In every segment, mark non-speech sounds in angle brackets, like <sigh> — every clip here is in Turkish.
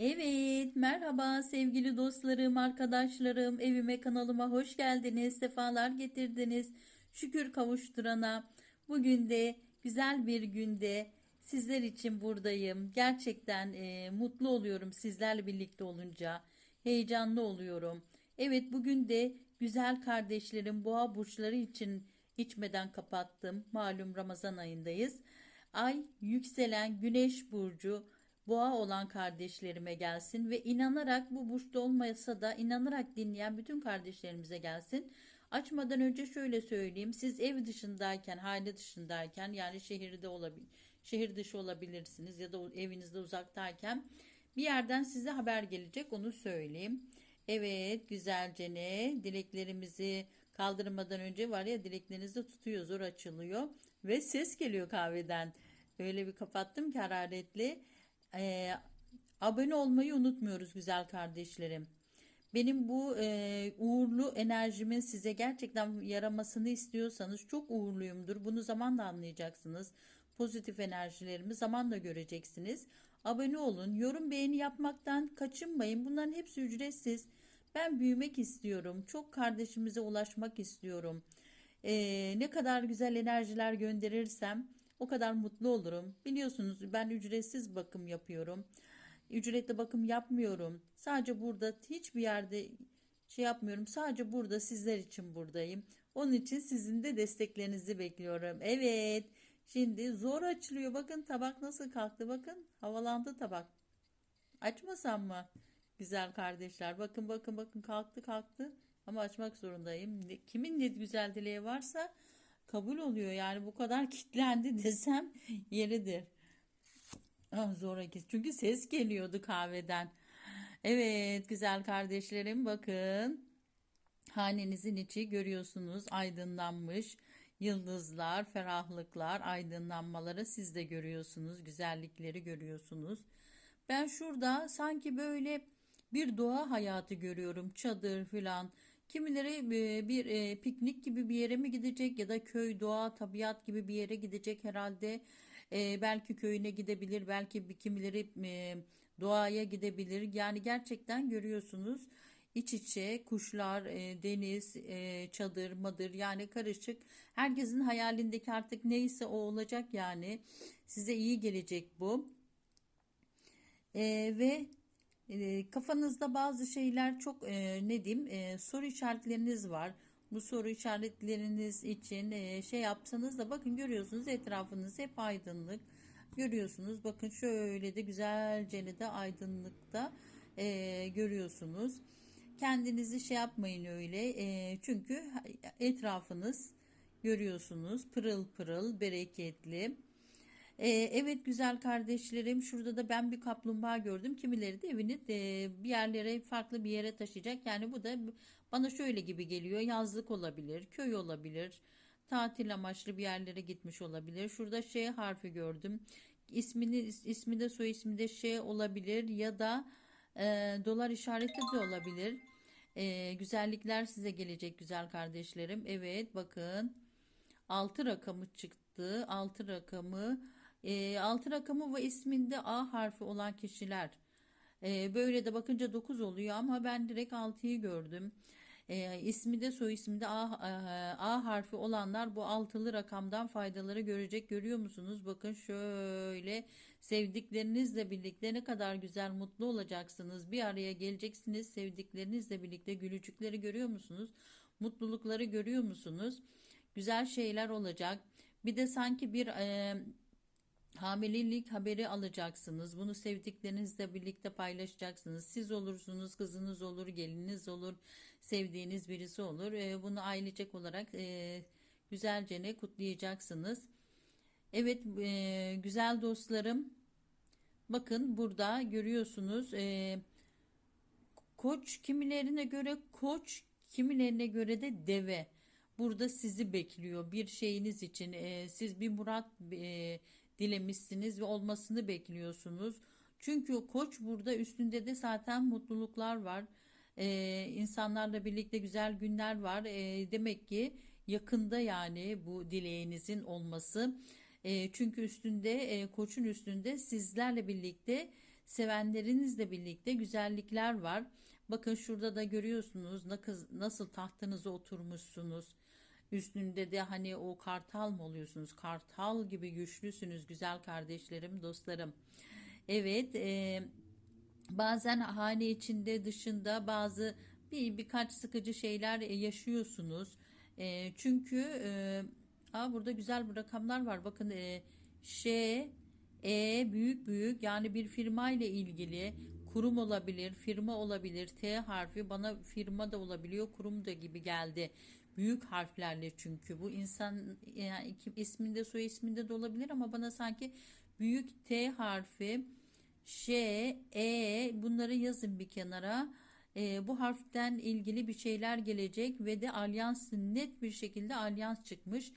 Evet, merhaba sevgili dostlarım, arkadaşlarım, evime kanalıma hoş geldiniz, sefalar getirdiniz. Şükür kavuşturana. Bugün de güzel bir günde sizler için buradayım. Gerçekten e, mutlu oluyorum sizlerle birlikte olunca. Heyecanlı oluyorum. Evet, bugün de güzel kardeşlerim boğa burçları için içmeden kapattım. Malum Ramazan ayındayız. Ay yükselen güneş burcu boğa olan kardeşlerime gelsin ve inanarak bu burçta olmasa da inanarak dinleyen bütün kardeşlerimize gelsin. Açmadan önce şöyle söyleyeyim. Siz ev dışındayken, hane dışındayken yani şehirde olabilir, şehir dışı olabilirsiniz ya da evinizde uzaktayken bir yerden size haber gelecek onu söyleyeyim. Evet güzelce ne dileklerimizi kaldırmadan önce var ya dileklerinizi tutuyor zor açılıyor ve ses geliyor kahveden. Öyle bir kapattım ki hararetli. Ee, abone olmayı unutmuyoruz güzel kardeşlerim. Benim bu e, uğurlu enerjimin size gerçekten yaramasını istiyorsanız çok uğurluyumdur. Bunu zamanla anlayacaksınız. Pozitif enerjilerimi zamanla göreceksiniz. Abone olun, yorum beğeni yapmaktan kaçınmayın. Bunların hepsi ücretsiz. Ben büyümek istiyorum. Çok kardeşimize ulaşmak istiyorum. Ee, ne kadar güzel enerjiler gönderirsem o kadar mutlu olurum. Biliyorsunuz ben ücretsiz bakım yapıyorum. Ücretli bakım yapmıyorum. Sadece burada hiçbir yerde şey yapmıyorum. Sadece burada sizler için buradayım. Onun için sizin de desteklerinizi bekliyorum. Evet. Şimdi zor açılıyor. Bakın tabak nasıl kalktı. Bakın havalandı tabak. Açmasam mı? Güzel kardeşler. Bakın bakın bakın kalktı kalktı. Ama açmak zorundayım. Kimin ne güzel dileği varsa kabul oluyor. Yani bu kadar kitlendi <laughs> desem yeridir. Ah, zoraki. Çünkü ses geliyordu kahveden. Evet güzel kardeşlerim bakın. Hanenizin içi görüyorsunuz aydınlanmış. Yıldızlar, ferahlıklar, aydınlanmaları siz de görüyorsunuz. Güzellikleri görüyorsunuz. Ben şurada sanki böyle bir doğa hayatı görüyorum. Çadır filan. Kimileri bir piknik gibi bir yere mi gidecek ya da köy, doğa, tabiat gibi bir yere gidecek herhalde. Belki köyüne gidebilir, belki kimileri doğaya gidebilir. Yani gerçekten görüyorsunuz iç içe kuşlar, deniz, çadır, madır yani karışık. Herkesin hayalindeki artık neyse o olacak yani. Size iyi gelecek bu. ve kafanızda bazı şeyler çok e, ne diyeyim e, soru işaretleriniz var. Bu soru işaretleriniz için e, şey yapsanız da bakın görüyorsunuz etrafınız hep aydınlık. Görüyorsunuz bakın şöyle de güzelce de aydınlıkta e, görüyorsunuz. Kendinizi şey yapmayın öyle e, çünkü etrafınız görüyorsunuz pırıl pırıl bereketli. Ee, evet güzel kardeşlerim şurada da ben bir kaplumbağa gördüm. Kimileri de evini e, bir yerlere farklı bir yere taşıyacak. Yani bu da bana şöyle gibi geliyor. Yazlık olabilir, köy olabilir, tatil amaçlı bir yerlere gitmiş olabilir. Şurada şey harfi gördüm. İsmini ismi de soy ismi de şey olabilir ya da e, dolar işareti de olabilir. E, güzellikler size gelecek güzel kardeşlerim. Evet bakın 6 rakamı çıktı. 6 rakamı e, altı rakamı ve isminde A harfi olan kişiler. E, böyle de bakınca 9 oluyor ama ben direkt 6'yı gördüm. E, ismi de soy ismi de A, A harfi olanlar bu altılı rakamdan faydaları görecek. Görüyor musunuz? Bakın şöyle sevdiklerinizle birlikte ne kadar güzel mutlu olacaksınız. Bir araya geleceksiniz sevdiklerinizle birlikte gülücükleri görüyor musunuz? Mutlulukları görüyor musunuz? Güzel şeyler olacak. Bir de sanki bir e, Hamilelik haberi alacaksınız. Bunu sevdiklerinizle birlikte paylaşacaksınız. Siz olursunuz, kızınız olur, geliniz olur, sevdiğiniz birisi olur. E, bunu ailecek olarak e, güzelce ne kutlayacaksınız. Evet e, güzel dostlarım. Bakın burada görüyorsunuz e, koç kimilerine göre koç kimilerine göre de deve burada sizi bekliyor bir şeyiniz için siz bir murat e, dilemişsiniz ve olmasını bekliyorsunuz. Çünkü koç burada üstünde de zaten mutluluklar var. Ee, insanlarla birlikte güzel günler var. Ee, demek ki yakında yani bu dileğinizin olması. E, çünkü üstünde e, koçun üstünde sizlerle birlikte sevenlerinizle birlikte güzellikler var. Bakın şurada da görüyorsunuz nasıl tahtınıza oturmuşsunuz. Üstünde de hani o kartal mı oluyorsunuz? Kartal gibi güçlüsünüz güzel kardeşlerim, dostlarım. Evet, e, bazen hane içinde dışında bazı bir birkaç sıkıcı şeyler yaşıyorsunuz. E, çünkü e, aa, burada güzel rakamlar var. Bakın e, Ş, E büyük büyük yani bir firma ile ilgili kurum olabilir, firma olabilir. T harfi bana firma da olabiliyor, kurum da gibi geldi. Büyük harflerle çünkü bu insan yani isminde soy isminde de olabilir ama bana sanki büyük T harfi Ş, E bunları yazın bir kenara. E, bu harften ilgili bir şeyler gelecek ve de alyans net bir şekilde alyans çıkmış.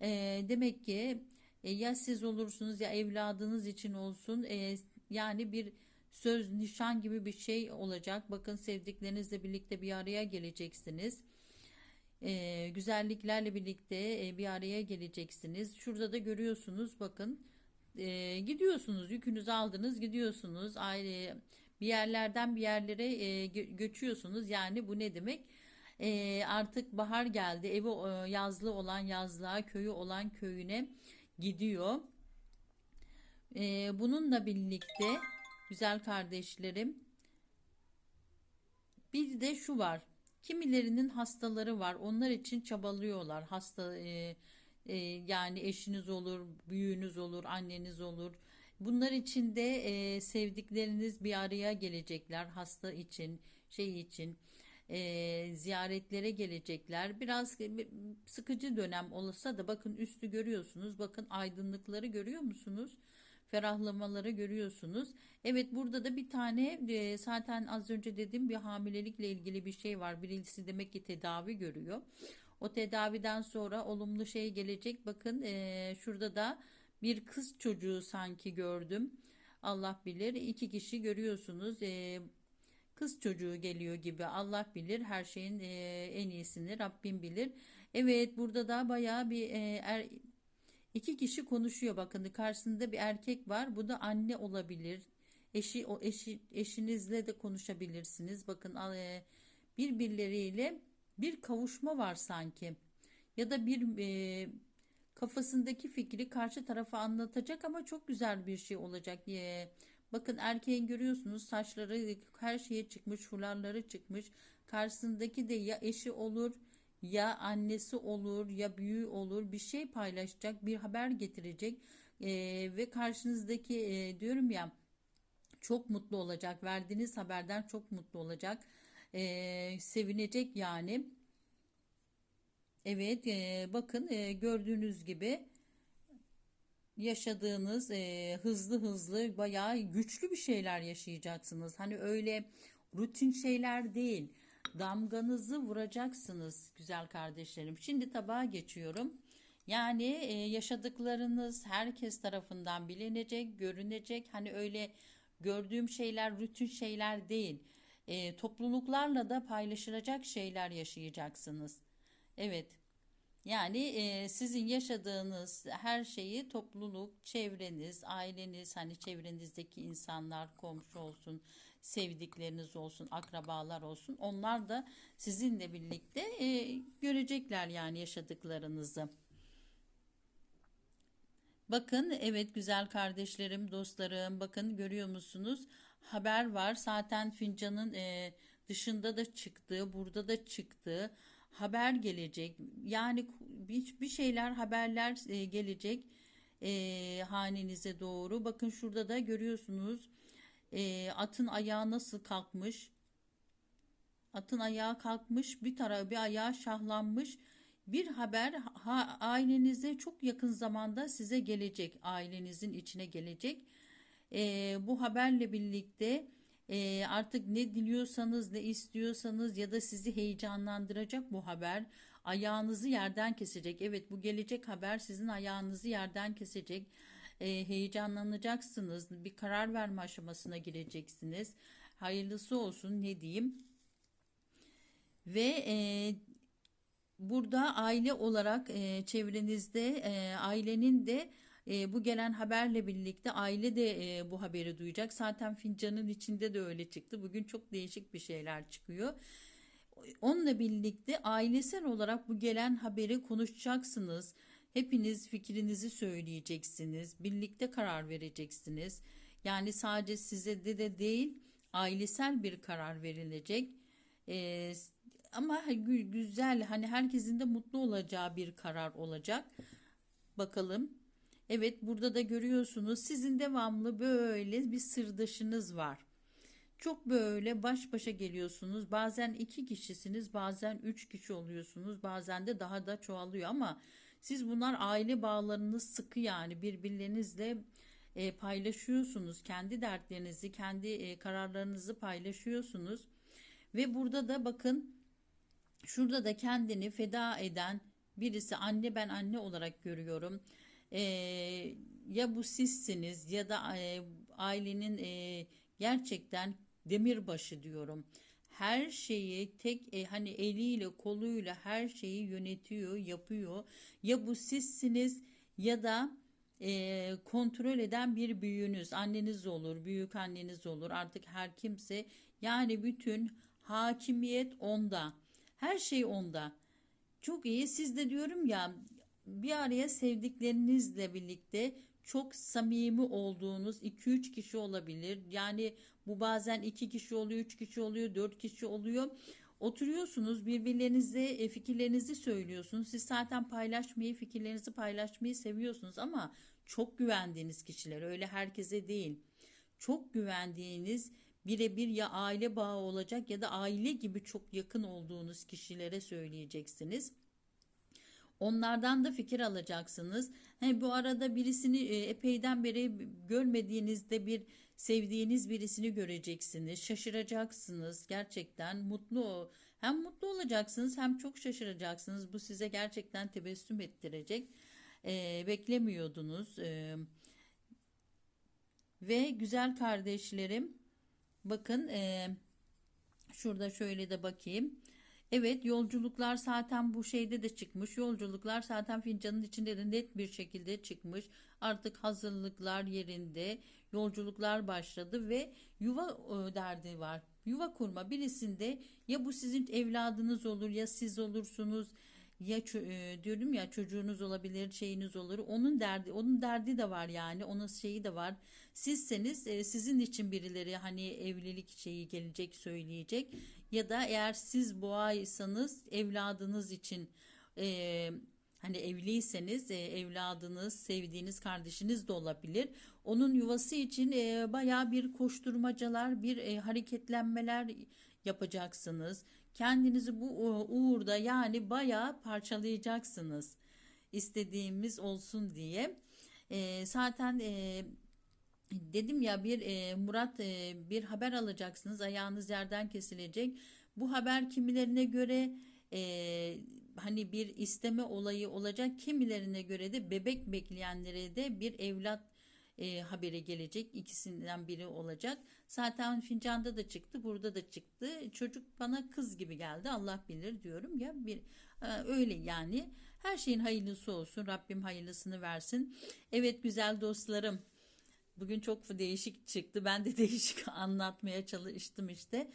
E, demek ki e, ya siz olursunuz ya evladınız için olsun. E, yani bir söz nişan gibi bir şey olacak. Bakın sevdiklerinizle birlikte bir araya geleceksiniz. E, güzelliklerle birlikte e, bir araya geleceksiniz. Şurada da görüyorsunuz bakın. E, gidiyorsunuz yükünüzü aldınız gidiyorsunuz. Aile bir yerlerden bir yerlere e, gö- göçüyorsunuz. Yani bu ne demek? E, artık bahar geldi. Evi e, yazlı olan yazlığa köyü olan köyüne gidiyor. E, bununla birlikte güzel kardeşlerim bir de şu var. Kimilerinin hastaları var. Onlar için çabalıyorlar. Hasta e, e, yani eşiniz olur, büyüğünüz olur, anneniz olur. Bunlar için de e, sevdikleriniz bir araya gelecekler. Hasta için, şey için e, ziyaretlere gelecekler. Biraz e, sıkıcı dönem olsa da bakın üstü görüyorsunuz. Bakın aydınlıkları görüyor musunuz? Ferahlamaları görüyorsunuz. Evet burada da bir tane e, zaten az önce dediğim bir hamilelikle ilgili bir şey var. Birisi demek ki tedavi görüyor. O tedaviden sonra olumlu şey gelecek. Bakın e, şurada da bir kız çocuğu sanki gördüm. Allah bilir. İki kişi görüyorsunuz. E, kız çocuğu geliyor gibi. Allah bilir. Her şeyin e, en iyisini Rabbim bilir. Evet burada da bayağı bir e, er, İki kişi konuşuyor bakın karşısında bir erkek var. Bu da anne olabilir. Eşi o eşi eşinizle de konuşabilirsiniz. Bakın e, birbirleriyle bir kavuşma var sanki. Ya da bir e, kafasındaki fikri karşı tarafa anlatacak ama çok güzel bir şey olacak. E, bakın erkeğin görüyorsunuz saçları her şeye çıkmış, fularları çıkmış. Karşısındaki de ya eşi olur ya annesi olur ya büyüğü olur bir şey paylaşacak bir haber getirecek Ee, ve karşınızdaki e, diyorum ya çok mutlu olacak verdiğiniz haberden çok mutlu olacak Ee, sevinecek yani. Evet e, bakın e, gördüğünüz gibi yaşadığınız e, hızlı hızlı bayağı güçlü bir şeyler yaşayacaksınız. Hani öyle rutin şeyler değil damganızı vuracaksınız güzel kardeşlerim. Şimdi tabağa geçiyorum. Yani e, yaşadıklarınız herkes tarafından bilinecek, görünecek. Hani öyle gördüğüm şeyler rutin şeyler değil. E, topluluklarla da paylaşılacak şeyler yaşayacaksınız. Evet. Yani e, sizin yaşadığınız her şeyi topluluk, çevreniz, aileniz, hani çevrenizdeki insanlar, komşu olsun, sevdikleriniz olsun, akrabalar olsun. Onlar da sizinle birlikte e, görecekler yani yaşadıklarınızı. Bakın evet güzel kardeşlerim, dostlarım bakın görüyor musunuz? Haber var. Zaten fincanın e, dışında da çıktı, burada da çıktı. Haber gelecek. Yani bir, bir şeyler haberler e, gelecek e, hanenize doğru. Bakın şurada da görüyorsunuz e, atın ayağı nasıl kalkmış. Atın ayağı kalkmış bir tarafı bir ayağı şahlanmış. Bir haber ha, ailenize çok yakın zamanda size gelecek. Ailenizin içine gelecek. E, bu haberle birlikte e, artık ne diliyorsanız ne istiyorsanız ya da sizi heyecanlandıracak bu haber ayağınızı yerden kesecek. Evet bu gelecek haber sizin ayağınızı yerden kesecek e, heyecanlanacaksınız. Bir karar verme aşamasına gireceksiniz. Hayırlısı olsun ne diyeyim. Ve e, burada aile olarak e, çevrenizde e, ailenin de E, bu gelen haberle birlikte aile de e, bu haberi duyacak. Zaten fincanın içinde de öyle çıktı. Bugün çok değişik bir şeyler çıkıyor. Onunla birlikte ailesel olarak bu gelen haberi konuşacaksınız. Hepiniz fikrinizi söyleyeceksiniz. Birlikte karar vereceksiniz. Yani sadece size de de değil ailesel bir karar verilecek. Ee, ama gü- güzel hani herkesin de mutlu olacağı bir karar olacak. Bakalım. Evet burada da görüyorsunuz sizin devamlı böyle bir sırdaşınız var. Çok böyle baş başa geliyorsunuz. Bazen iki kişisiniz, bazen üç kişi oluyorsunuz, bazen de daha da çoğalıyor ama siz bunlar aile bağlarınız sıkı yani birbirlerinizle e, paylaşıyorsunuz. Kendi dertlerinizi, kendi e, kararlarınızı paylaşıyorsunuz. Ve burada da bakın şurada da kendini feda eden birisi anne ben anne olarak görüyorum. Ee, ya bu sizsiniz ya da e, ailenin e, gerçekten demirbaşı diyorum. Her şeyi tek e, hani eliyle koluyla her şeyi yönetiyor, yapıyor. Ya bu sizsiniz ya da e, kontrol eden bir büyüğünüz, anneniz olur, büyük anneniz olur, artık her kimse. Yani bütün hakimiyet onda. Her şey onda. Çok iyi. Siz de diyorum ya bir araya sevdiklerinizle birlikte çok samimi olduğunuz 2-3 kişi olabilir. Yani bu bazen 2 kişi oluyor, 3 kişi oluyor, 4 kişi oluyor. Oturuyorsunuz birbirlerinize e, fikirlerinizi söylüyorsunuz. Siz zaten paylaşmayı, fikirlerinizi paylaşmayı seviyorsunuz ama çok güvendiğiniz kişiler öyle herkese değil. Çok güvendiğiniz birebir ya aile bağı olacak ya da aile gibi çok yakın olduğunuz kişilere söyleyeceksiniz. Onlardan da fikir alacaksınız. He, bu arada birisini e, epeyden beri görmediğinizde bir sevdiğiniz birisini göreceksiniz. Şaşıracaksınız. Gerçekten mutlu hem mutlu olacaksınız hem çok şaşıracaksınız. Bu size gerçekten tebessüm ettirecek. E, beklemiyordunuz. E, ve güzel kardeşlerim bakın e, şurada şöyle de bakayım. Evet yolculuklar zaten bu şeyde de çıkmış. Yolculuklar zaten fincanın içinde de net bir şekilde çıkmış. Artık hazırlıklar yerinde. Yolculuklar başladı ve yuva e, derdi var. Yuva kurma birisinde ya bu sizin evladınız olur ya siz olursunuz ya e, diyorum ya çocuğunuz olabilir, şeyiniz olur. Onun derdi, onun derdi de var yani. Onun şeyi de var. Sizseniz e, sizin için birileri hani evlilik şeyi gelecek söyleyecek ya da eğer siz boğaysanız evladınız için e, hani evliyseniz e, evladınız, sevdiğiniz kardeşiniz de olabilir. Onun yuvası için e, baya bir koşturmacalar, bir e, hareketlenmeler yapacaksınız. Kendinizi bu uğurda yani bayağı parçalayacaksınız. İstediğimiz olsun diye. E, zaten e, dedim ya bir e, Murat e, bir haber alacaksınız. Ayağınız yerden kesilecek. Bu haber kimilerine göre e, hani bir isteme olayı olacak. Kimilerine göre de bebek bekleyenlere de bir evlat e, haberi gelecek. İkisinden biri olacak. Zaten fincanda da çıktı, burada da çıktı. Çocuk bana kız gibi geldi. Allah bilir diyorum ya bir e, öyle yani. Her şeyin hayırlısı olsun. Rabbim hayırlısını versin. Evet güzel dostlarım. Bugün çok değişik çıktı. Ben de <laughs> değişik anlatmaya çalıştım işte.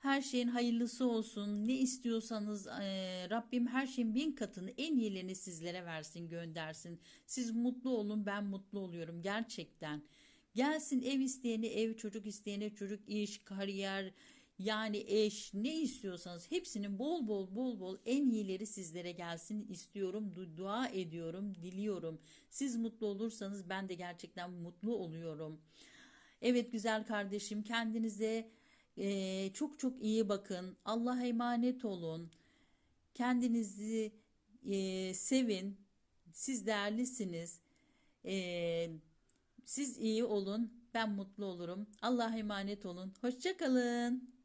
Her şeyin hayırlısı olsun. Ne istiyorsanız e, Rabbim her şeyin bin katını en iyilerini sizlere versin göndersin. Siz mutlu olun ben mutlu oluyorum gerçekten. Gelsin ev isteyeni ev çocuk isteyene çocuk iş kariyer yani eş ne istiyorsanız hepsinin bol bol bol bol en iyileri sizlere gelsin istiyorum du dua ediyorum diliyorum. Siz mutlu olursanız ben de gerçekten mutlu oluyorum. Evet güzel kardeşim kendinize ee, çok çok iyi bakın. Allah'a emanet olun. Kendinizi e, sevin. Siz değerlisiniz. Ee, siz iyi olun. Ben mutlu olurum. Allah'a emanet olun. Hoşçakalın.